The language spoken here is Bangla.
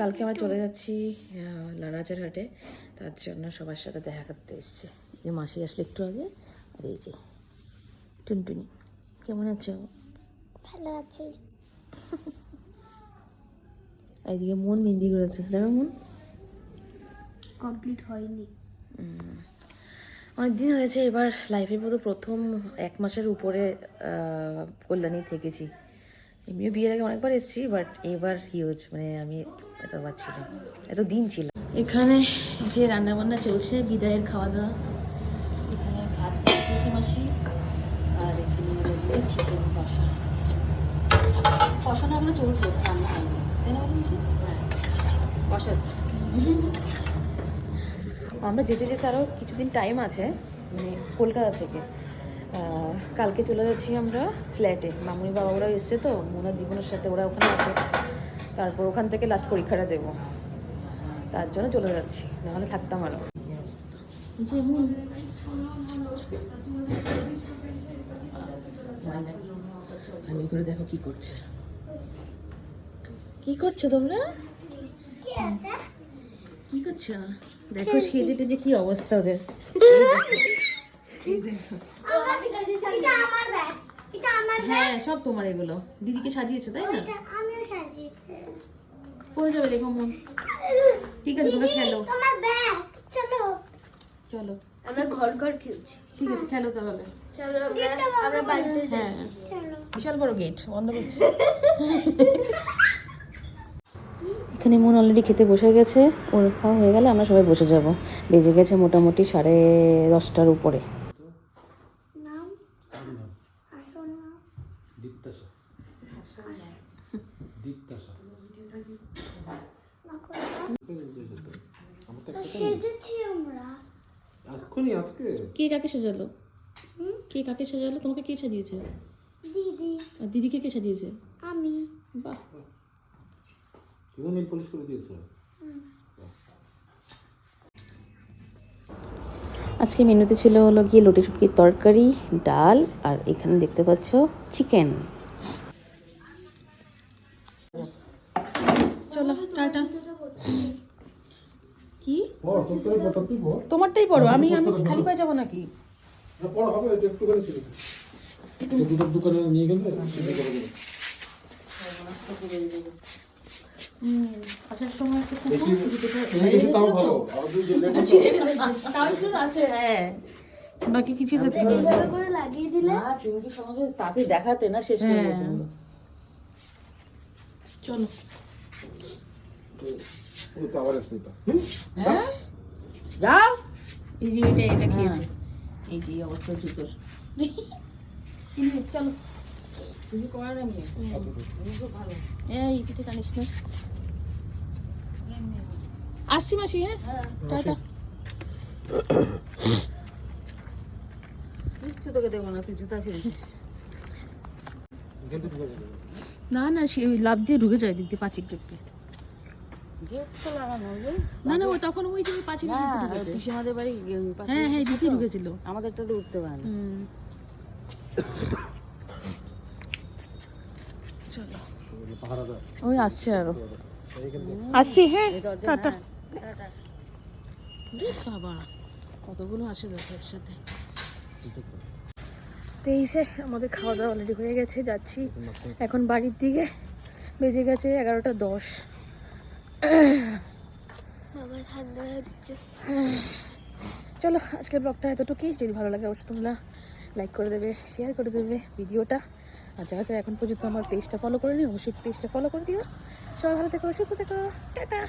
কালকে আমরা চলে যাচ্ছি লারাজের হাটে। তার জন্য সবার সাথে দেখা করতে এসেছি। যে মাসি আসলে একটু আগে আর এই যে টুনটুনি। কেমন আছো? ভালো আছি। এদিকে মন মেহেন্দি করেছে। দেখো মন। কমপ্লিট হয়নি। অনেক দিন হয়েছে এবার লাইফের মতো প্রথম এক মাসের উপরে কল্যাণী থেকেছি। এমনিও বিয়ের আগে অনেকবার এসেছি বাট এবার হিউজ মানে আমি এতবার ছিলাম এত দিন ছিল। এখানে যে রান্না বান্না চলছে বিদায়ের খাওয়া দাওয়া এখানে ভাত মাসি আর এখানে চিকেন কষা। কষানো এখনও চলছে রান্না হয়নি। তাই না হ্যাঁ কষাচ্ছে। আমরা যেতে যেতে আরও কিছুদিন টাইম আছে মানে কলকাতা থেকে। কালকে চলে যাচ্ছি আমরা ফ্ল্যাটে মামুনি বাবা ওরা এসছে তো মোনা জীবনের সাথে ওরা ওখানে আছে। তারপর ওখান থেকে লাস্ট পরীক্ষাটা দেবো। তার জন্য চলে যাচ্ছি নাহলে থাকতাম আরও এই যে এমন করে দেখো কি করছে। কি করছ তোমরা? কি করছ? দেখো সেজে টেজে কি অবস্থা ওদের। দেখো। এটা আমার ব্যাগ। এটা আমার হ্যাঁ সব তোমার এগুলো। দিদিকে সাজিয়েছো তাই না? আমিও সাজিয়েছি। পড়ে যাবে দেখো মন। ঠিক আছে তোমরা খেলো। তোমার ব্যাগ। চলো। চলো। আমরা ঘর ঘর খেলছি। ঠিক আছে খেলো তাহলে। চলো আমরা বাড়িতে হ্যাঁ। বিশাল বড় গেট বন্ধ করছি। এখানে মন অলরেডি খেতে বসে গেছে। ওর খাওয়া হয়ে গেলে আমরা সবাই বসে যাব। বেজে গেছে মোটামুটি সাড়ে দশটার উপরে। এক্ষুনি আজকে। কে কাকে সাজালো? কে কাকে সাজালো? তোমাকে কে সাজিয়েছে? দিদি। আর দিদিকে কে সাজিয়েছে? আমি। বাহ। পলিশ করে দিয়েছে। আজকে মেনুতে ছিল হলো গিয়ে লটি শুটকির তরকারি ডাল আর এখানে দেখতে পাচ্ছ চিকেন। চলো টাটা। কি? তোমারটাই পড়ো আমি আমি খালি পায়ে যাব নাকি? দোকানে নিয়ে গেলে? করে দেবে আসার সময় একটু আছে হ্যাঁ। বাকি কিছু তো এইভাবে লাগিয়ে দিলে পিঙ্কি সমাজে তাকে দেখাতে না শেষ করে হ্যাঁ। চলো। এটা। যাও। এই যে এটা এটা খেয়েছে। এই যে এই অবস্থা জুতোর। চলো। তুমি করার এমনি এই পিঠে টানিস না। আসছি মাসি হ্যাঁ? টাটা। কিচ্ছু তোকে দেবো না তুই জুতা ছিঁড়েছিস না না সে ওই লাভ দিয়ে ঢুকে যায় পাঁচির বুঝলি না না ও তখন ওই পিসিমাদের বাড়ি হ্যাঁ হ্যাঁ দিদি আমাদেরটাতে উঠতে পারে চলো। ওই আসছে আরও। আসছি হ্যাঁ টাটা। হ্যাঁ, টাটা। বাবা কতগুলো আসে দেখো একসাথে। তেইশে আমাদের খাওয়া দাওয়া অলরেডি হয়ে গেছে যাচ্ছি। এখন বাড়ির দিকে। বেজে গেছে এগারোটা দশ। ঠান্ডা চলো আজকের ব্লগটা এতটুকুই। যদি ভালো লাগে অবশ্যই তোমরা লাইক করে দেবে শেয়ার করে দেবে ভিডিওটা। আর যারা যারা এখন পর্যন্ত আমার পেজটা ফলো করে নি অবশ্যই পেজটা ফলো করে দিও। সবাই ভালো থেকো সুস্থ থেকো। টাটা।